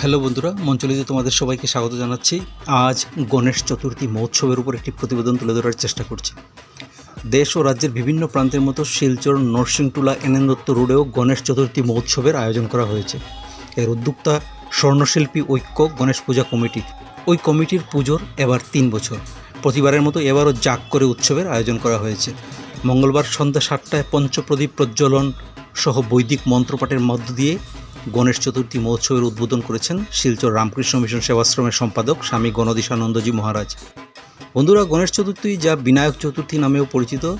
Hello বন্ধুরা, মঞ্চলিতে তোমাদের সবাইকে স্বাগত জানাচ্ছি। আজ গণেশ চতুর্থী মহোৎসবের উপর একটি প্রতিবেদন তুলে ধরার চেষ্টা করছি। দেশ ও রাজ্যের বিভিন্ন প্রান্তের মতো শিলচর, নরসিংটুলা এনএন দত্ত রোডেও গণেশ চতুর্থী মহোৎসবের আয়োজন করা হয়েছে। এর উদ্যোক্তা স্বর্ণশিল্পী ঐক্য গণেশ পূজা কমিটি। ওই কমিটির পুজোর এবার তিন বছর। প্রতিবারের মতো এবারও জাক করে উৎসবের আয়োজন করা হয়েছে। মঙ্গলবার সন্ধ্যা সাতটায় পঞ্চপ্রদীপ প্রজ্বলন সহ বৈদিক মন্ত্রপাঠের মধ্য দিয়ে গণেশ চতুর্থী মহোৎসবের উদ্বোধন করেছেন শিলচর রামকৃষ্ণ মিশন সেবাশ্রমের সম্পাদক স্বামী গণদীশানন্দজি মহারাজ। বন্ধুরা, গণেশ চতুর্থী যা বিনায়ক চতুর্থী নামেও পরিচিত।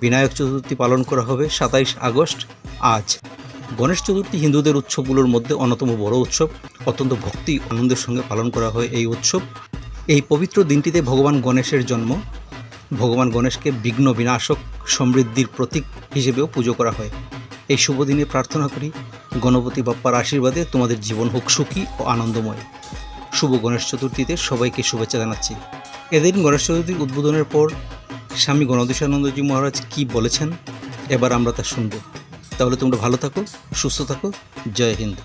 বিনায়ক চতুর্থী পালন করা হবে সাতাইশ আগস্ট আজ। গণেশ চতুর্থী হিন্দুদের উৎসবগুলোর মধ্যে অন্যতম বড় উৎসব। অত্যন্ত ভক্তি, আনন্দের সঙ্গে পালন করা হয় এই উৎসব। এই পবিত্র দিনটিতে ভগবান গণেশের জন্ম। ভগবান গণেশকে বিঘ্ন বিনাশক সমৃদ্ধির প্রতীক হিসেবেও পুজো করা হয়। এই শুভ দিনে প্রার্থনা করি গণপতি বাপ্পার আশীর্বাদে তোমাদের জীবন হোক সুখী ও আনন্দময়। শুভ গণেশ চতুর্থীতে সবাইকে শুভেচ্ছা জানাচ্ছি। এদিন গণেশ চতুর্থীর উদ্বোধনের পর স্বামী গণদেশানন্দজি মহারাজ কি বলেছেন? এবার আমরা তা শুনব। তাহলে তোমরা ভালো থাকো, সুস্থ থাকো। জয় হিন্দ।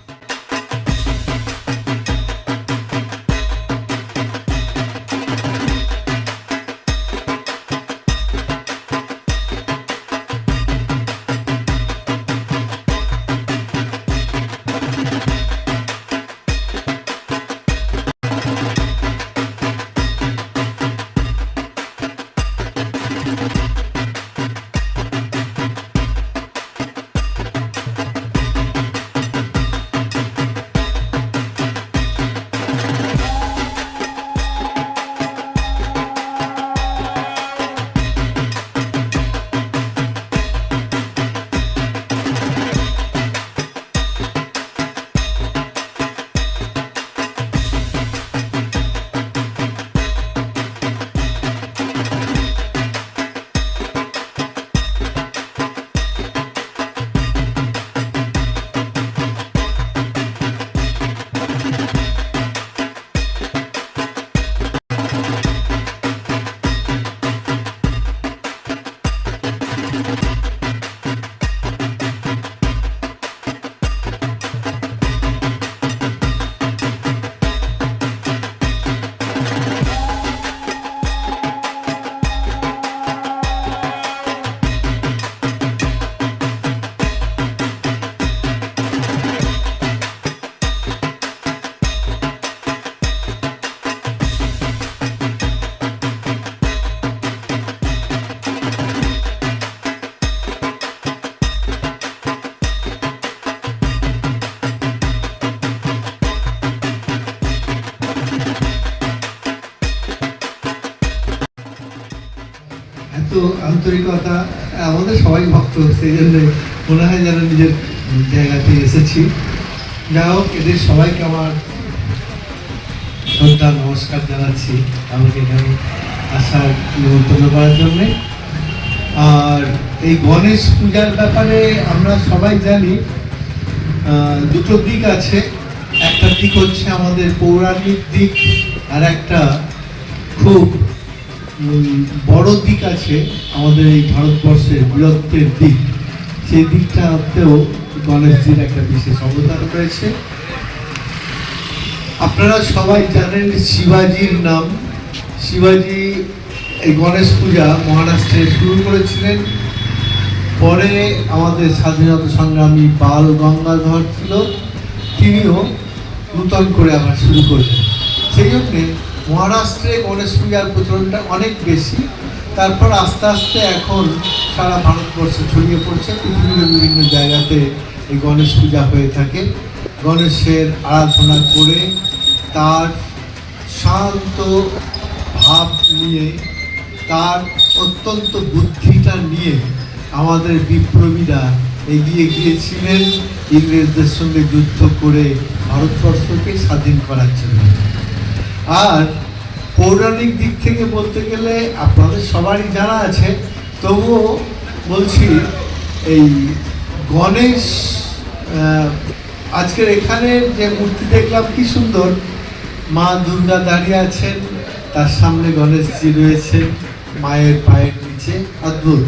এত আন্তরিকতা, আমাদের সবাই ভক্ত সেই জন্য মনে হয় যেন নিজের জায়গাতে এসেছি। যা হোক, এদের সবাইকে আমার শ্রদ্ধা, নমস্কার জানাচ্ছি আমাকে এখানে আসার নিমন্ত্রণ করার জন্যে। আর এই গণেশ পূজার ব্যাপারে আমরা সবাই জানি দুটো দিক আছে। একটা দিক হচ্ছে আমাদের পৌরাণিক দিক, আর একটা খুব বড় দিক আছে আমাদের এই ভারতবর্ষের বীরত্বের দিক। সেই দিকটাতেও গণেশজির একটা বিশেষ অবদান রয়েছে। আপনারা সবাই জানেন শিবাজির নাম। শিবাজি এই গণেশ পূজা মহারাষ্ট্রে শুরু করেছিলেন। পরে আমাদের স্বাধীনতা সংগ্রামী বাল গঙ্গাধর ছিল তিনিও নূতন করে আবার শুরু করলেন। সেই জন্যে মহারাষ্ট্রে গণেশ পূজার প্রচলনটা অনেক বেশি। তারপর আস্তে আস্তে এখন সারা ভারতবর্ষে ছড়িয়ে পড়ছে। পৃথিবীর বিভিন্ন জায়গাতে এই গণেশ পূজা হয়ে থাকে। গণেশের আরাধনা করে তার শান্ত ভাব নিয়ে, তার অত্যন্ত বুদ্ধিটা নিয়ে আমাদের বিপ্লবীরা এগিয়ে গিয়েছিলেন। ইংরেজদের সঙ্গে যুদ্ধ করে ভারতবর্ষকে স্বাধীন করার জন্য। আর পৌরাণিক দিক থেকে বলতে গেলে আপনাদের সবারই জানা আছে, তবুও বলছি, এই গণেশ আজকের এখানে যে মূর্তি দেখলাম কি সুন্দর। মা দুর্গা দাঁড়িয়ে আছেন, তার সামনে গণেশজি রয়েছেন মায়ের পায়ের নিচে, অদ্ভুত।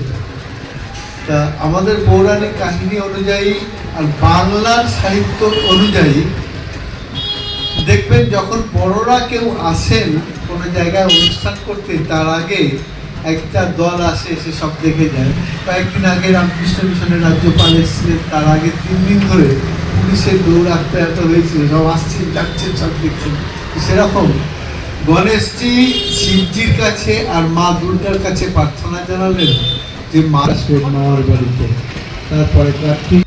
তা আমাদের পৌরাণিক কাহিনী অনুযায়ী আর বাংলার সাহিত্য অনুযায়ী দেখবেন যখন বড়রা কেউ আসেন কোনো জায়গায় অনুষ্ঠান করতে, তার আগে একটা দল আসে, এসে সব দেখে যায়। কয়েকদিন আগে রামকৃষ্ণ মিশনের রাজ্যপাল এসেছিলেন, তার আগে তিন দিন ধরে পুলিশের দৌড় এত হয়েছিল, সব আসছেন, যাচ্ছেন, সব দেখছেন। সেরকম গণেশজি শিবজির কাছে আর মা দুর্গার কাছে প্রার্থনা জানালেন যে মা আসবেন মামার বাড়িতে। তারপরে কার্তিক